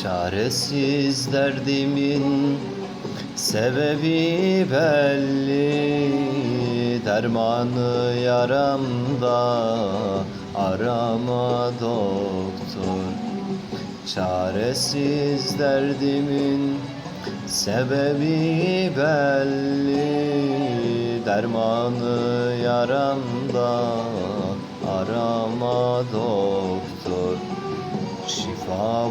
Çaresiz derdimin sebebi belli. Dermanı yaramda arama doktor. Çaresiz derdimin sebebi belli. Dermanı yaramda arama doktor. Şifa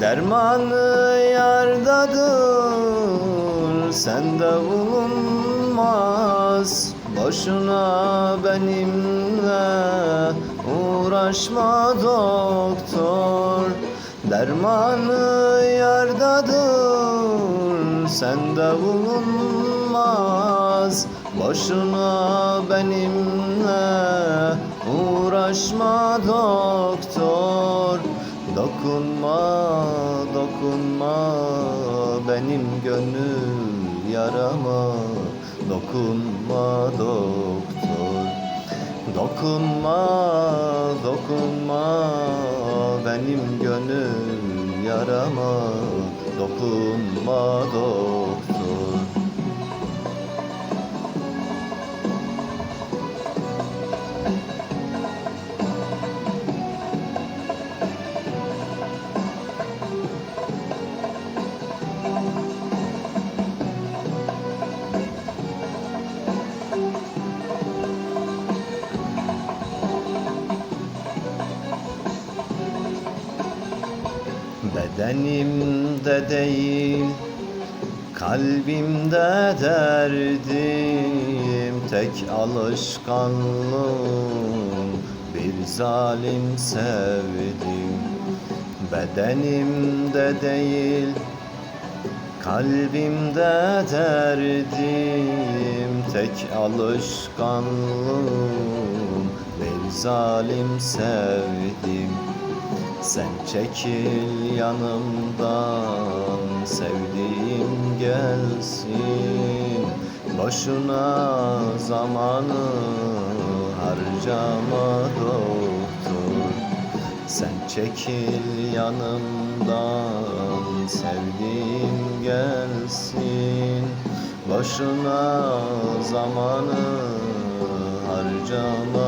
Dermanı yardadır sende bulunmaz. Boşuna benimle uğraşma doktor. Dermanı yardadır sende bulunmaz. Boşuna benimle uğraşma doktor Dokunma, dokunma benim gönül yarama. Dokunma doktor Dokunma, dokunma benim gönül yarama. Dokunma doktor Bedenimde değil Kalbimde derdim. Tek alışkanlığım Bir zalim sevdim. Bedenimde değil Kalbimde derdim. Tek alışkanlığım Bir zalim sevdim sen çekil yanımdan sevdiğim gelsin. Boşuna zamanı harcama doktor. Sen çekil yanımdan sevdiğim gelsin. Boşuna zamanı harcama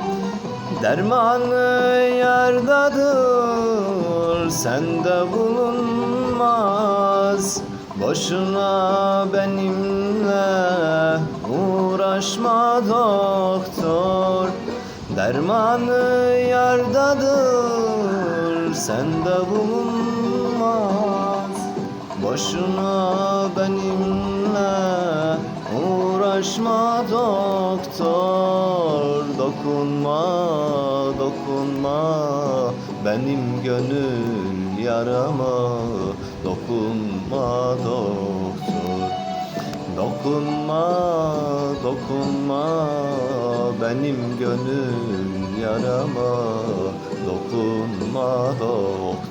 Dermanı yardadır sende bulunmaz. Boşuna benimle uğraşma doktor. Dermanı yardadır sende bulunmaz. Boşuna benimle uğraşma doktor Dokunma, dokunma benim gönül yarama. Dokunma doktor Dokunma, dokunma benim gönül yarama. Dokunma doktor